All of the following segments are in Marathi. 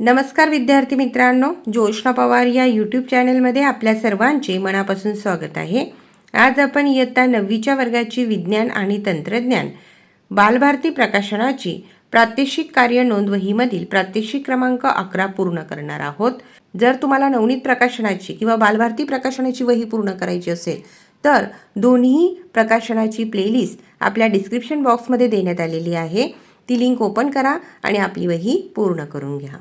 नमस्कार विद्यार्थी मित्रांनो ज्योष्णा पवार या यूट्यूब चॅनलमध्ये आपल्या सर्वांचे मनापासून स्वागत आहे. आज आपण इयत्ता नववीच्या वर्गाची विज्ञान आणि तंत्रज्ञान बालभारती प्रकाशनाची प्रात्यक्षिक कार्य नोंदवहीमधील प्रात्यक्षिक क्रमांक अकरा पूर्ण करणार आहोत. जर तुम्हाला नवनीत प्रकाशनाची किंवा बालभारती प्रकाशनाची वही पूर्ण करायची असेल तर दोन्ही प्रकाशनाची प्लेलिस्ट आपल्या डिस्क्रिप्शन बॉक्समध्ये देण्यात आलेली आहे. ती लिंक ओपन करा आणि आपली वही पूर्ण करून घ्या.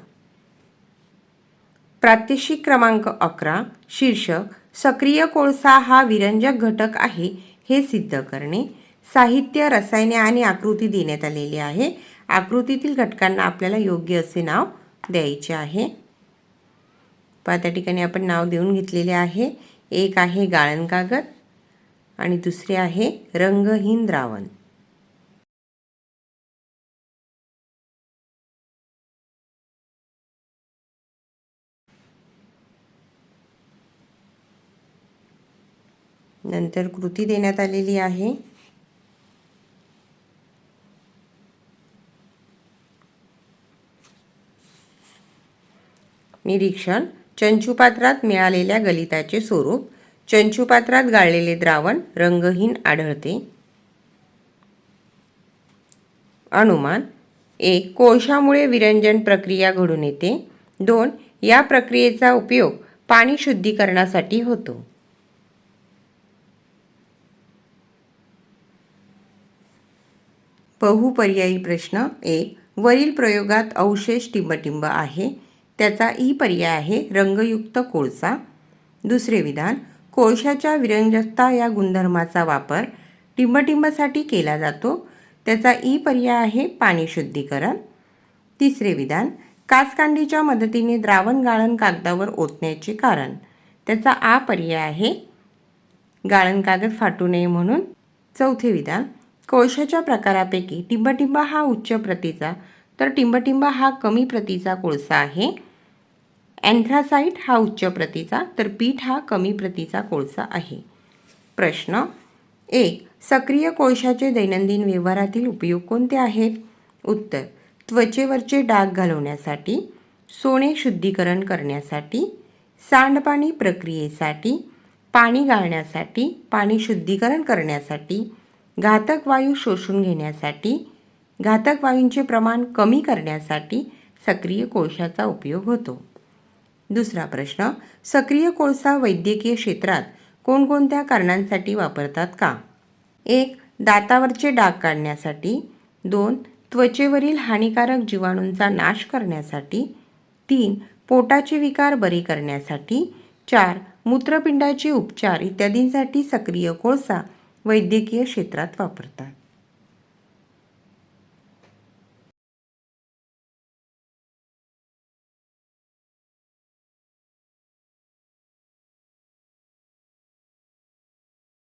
प्रात्यक्षिक क्रमांक अकरा शीर्षक सक्रिय कोळसा हा विरंजक घटक आहे हे सिद्ध करणे. साहित्य रसायने आणि आकृती देण्यात आलेली आहे. आकृतीतील घटकांना आपल्याला योग्य असे नाव द्यायचे आहे. पहा त्या ठिकाणी आपण नाव देऊन घेतलेले आहे. एक आहे गाळण कागद आणि दुसरे आहे रंगहीन द्रावण. नंतर कृती देण्यात आलेली आहे. निरीक्षण. चंचूपात्रात मिळालेल्या गलिताचे स्वरूप. चंचूपात्रात गाळलेले द्रावण रंगहीन आढळते. अनुमान. एक कोळशामुळे विरंजन प्रक्रिया घडून येते. दोन या प्रक्रियेचा उपयोग पाणी शुद्धीकरणासाठी होतो. बहुपर्यायी प्रश्न एक वरील प्रयोगात अवशेष टिंबटिंब आहे. त्याचा ई पर्याय आहे रंगयुक्त कोळसा. दुसरे विधान कोळशाच्या विरंजकता या गुणधर्माचा वापर टिंबटिंबासाठी केला जातो. त्याचा ई पर्याय आहे पाणी शुद्धीकरण. तिसरे विधान कासकांडीच्या मदतीने द्रावण गाळण कागदावर ओतण्याचे कारण. त्याचा आ पर्याय आहे. गाळण कागद फाटू नये म्हणून. चौथे विधान कोळशाच्या प्रकारापैकी टिंबटिंबा हा उच्च प्रतीचा तर टिंबटिंबा हा कमी प्रतीचा कोळसा आहे. अँथ्रासाईट हा उच्च प्रतीचा तर पीठ हा कमी प्रतीचा कोळसा आहे. प्रश्न एक सक्रिय कोळशाचे दैनंदिन व्यवहारातील उपयोग कोणते आहेत? उत्तर त्वचेवरचे डाग घालवण्यासाठी सोने शुद्धीकरण करण्यासाठी सांडपाणी प्रक्रियेसाठी पाणी गाळण्यासाठी पाणी शुद्धीकरण करण्यासाठी घातक वायू शोषून घेण्यासाठी घातक वायूंचे प्रमाण कमी करण्यासाठी सक्रिय कोळशाचा उपयोग होतो. दुसरा प्रश्न सक्रिय कोळसा वैद्यकीय क्षेत्रात कोणकोणत्या कारणांसाठी वापरतात का? एक दातावरचे डाग काढण्यासाठी. दोन त्वचेवरील हानिकारक जीवाणूंचा नाश करण्यासाठी. तीन पोटाचे विकार बरे करण्यासाठी. चार मूत्रपिंडाचे उपचार इत्यादींसाठी सक्रिय कोळसा वैद्यकीय क्षेत्रात वापरतात